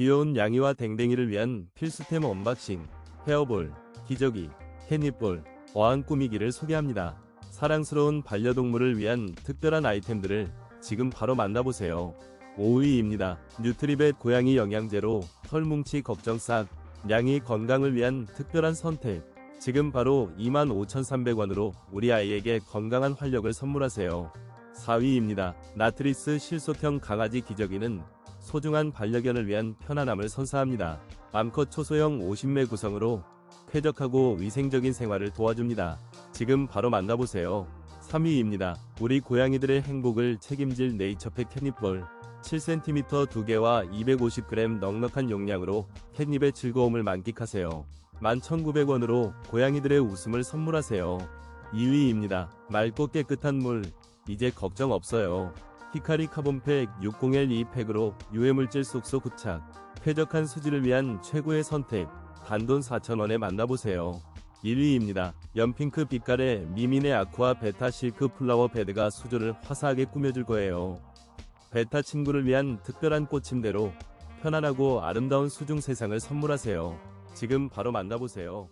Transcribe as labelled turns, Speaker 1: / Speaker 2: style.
Speaker 1: 귀여운 양이와 댕댕이를 위한 필수템 언박싱, 헤어볼, 기저귀, 캣닙볼, 어항 꾸미기를 소개합니다. 사랑스러운 반려동물을 위한 특별한 아이템들을 지금 바로 만나보세요. 5위입니다. 뉴트리벳 고양이 영양제로 털뭉치 걱정 싹, 양이 건강을 위한 특별한 선택. 지금 바로 25,300원으로 우리 아이에게 건강한 활력을 선물하세요. 4위입니다. 나트리스 실속형 강아지 기저귀는 소중한 반려견을 위한 편안함을 선사합니다. 암컷 초소형 50매 구성으로 쾌적하고 위생적인 생활을 도와줍니다. 지금 바로 만나보세요. 3위입니다. 우리 고양이들의 행복을 책임질 네이처팩 캣닙볼 7cm 2개와 250g 넉넉한 용량으로 캣닙의 즐거움을 만끽하세요. 11,900원으로 고양이들의 웃음을 선물하세요. 2위입니다. 맑고 깨끗한 물, 이제 걱정 없어요. 히카리 카본팩 60L 2팩으로 유해물질 쏙쏙 후착, 쾌적한 수질을 위한 최고의 선택, 단돈 4,000원에 만나보세요. 1위입니다. 연핑크 빛깔의 미민의 아쿠아 베타 실크 플라워 베드가 수조를 화사하게 꾸며줄 거예요. 베타 친구를 위한 특별한 꽃침대로 편안하고 아름다운 수중 세상을 선물하세요. 지금 바로 만나보세요.